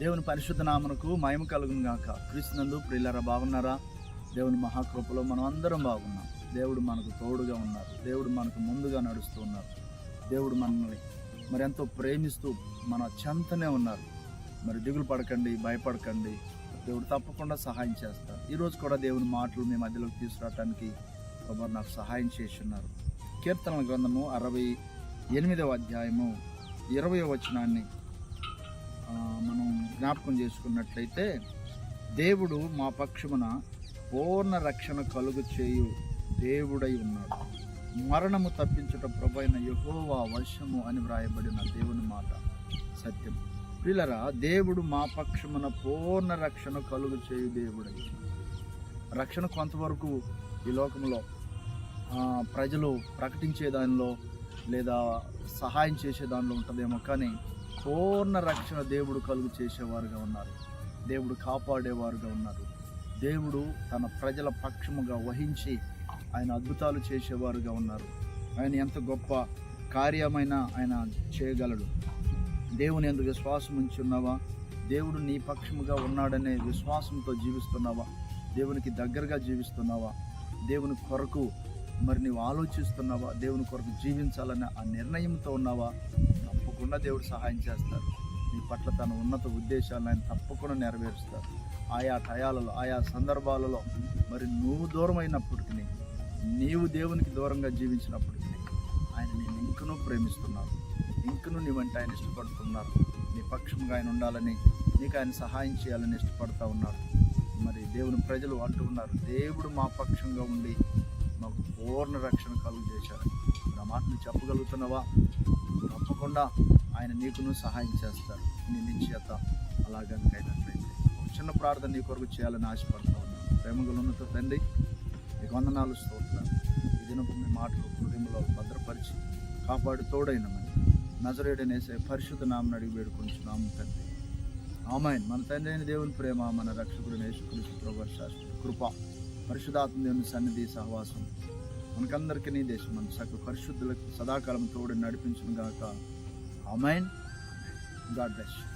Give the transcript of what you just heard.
దేవుని పరిశుద్ధ నామనకు మహిమ కలుగును గాక. క్రీస్తునందు ప్రియులరా బాగున్నారా? దేవుని మహాకృపలో మనం అందరం బాగున్నాం. దేవుడు మనకు తోడుగా ఉన్నారు. దేవుడు మనకు ముందుగా నడుస్తూ ఉన్నారు. దేవుడు మనల్ని మరి ఎంతో ప్రేమిస్తూ మన చెంతనే ఉన్నారు. మరి దిగులు పడకండి భయపడకండి. దేవుడు తప్పకుండా సహాయం చేస్తారు. ఈరోజు కూడా దేవుని మాటలు మీ మధ్యలోకి తీసుకురావడానికి ప్రభు నాకు సహాయం చేసి ఉన్నారు కీర్తనల గ్రంథము అరవై ఎనిమిదవ అధ్యాయము ఇరవై వచనాన్ని మనం జ్ఞాపకం చేసుకున్నట్లయితే దేవుడు మా పక్షమున పూర్ణ రక్షణ కలుగు చేయు దేవుడై ఉన్నాడు. మరణము తప్పించుట ప్రభైన యహోవా వశము అని వ్రాయబడిన దేవుని మాట సత్యం. పిల్లరా దేవుడు మా పక్షమున పూర్ణ రక్షణ కలుగు చేయు దేవుడై రక్షణ కొంతవరకు ఈ లోకంలో ప్రజలు ప్రకటించే దానిలో లేదా సహాయం చేసే దానిలో ఉంటుందేమో కానీ పూర్ణ రక్షణ దేవుడు కలుగు చేసేవారుగా ఉన్నారు. దేవుడు కాపాడేవారుగా ఉన్నారు. దేవుడు తన ప్రజల పక్షముగా వహించి ఆయన అద్భుతాలు చేసేవారుగా ఉన్నారు. ఆయన ఎంత గొప్ప కార్యమైన ఆయన చేయగలడు. దేవుని ఎందుకు విశ్వాసం ఉంచి ఉన్నావా దేవుడు నీ పక్షముగా ఉన్నాడనే విశ్వాసంతో జీవిస్తున్నావా? దేవునికి దగ్గరగా జీవిస్తున్నావా? దేవుని కొరకు మరి నీవు ఆలోచిస్తున్నావా? దేవుని కొరకు జీవించాలనే ఆ నిర్ణయంతో ఉన్నావా? తప్పకుండా దేవుడు సహాయం చేస్తారు. నీ పట్ల తన ఉన్నత ఉద్దేశాలను ఆయన తప్పకుండా నెరవేరుస్తారు. ఆయా టయాలలో ఆయా సందర్భాలలో మరి నువ్వు దూరమైనప్పటికీ నీవు దేవునికి దూరంగా జీవించినప్పటికీ ఆయన నేను ఇంకనూ ఇంకను ఇంకనూ నీవంటే ఆయన ఇష్టపడుతున్నారు. నీ పక్షంగా ఆయన ఉండాలని నీకు ఆయన సహాయం చేయాలని ఇష్టపడతా ఉన్నారు. మరి దేవుని ప్రజలు అంటున్నారు దేవుడు మా పక్షంగా ఉండి మాకు పూర్ణ రక్షణ కలుగు చేశారు నా మాటను చెప్పగలుగుతున్నావా? తప్పకుండా ఆయన నీకును సహాయం చేస్తారు. నీ నిశ్చేత అలాగనికైనట్లయితే ఒక చిన్న ప్రార్థన నీ కొరకు చేయాలని ఆశపడతా ఉన్నాను ప్రేమగులున్నతో తండ్రి నీకు వందనాలు స్తోత్రాలు. ఈ దినపు మీ మాటలు హృదయంలో భద్రపరిచి కాపాడు తోడైనమని నజరేడనేసే పరిశుద్ధ నామని అడిగి వేడుకుంటున్నాము తండ్రి. ఆమాయన్ మన తండ్రి అయిన దేవుని ప్రేమ మన రక్షకుడు యేసుక్రీస్తు శుక్రవర్ శాస్త్రి కృప పరిశుధాత్మ దేవుని సన్నిధి సహవాసం మనకందరికీ నీ దేశం మన సకల పరిశుద్ధులకు సదాకాలం తోడు నడిపించును గాక. ఆమెన్. God bless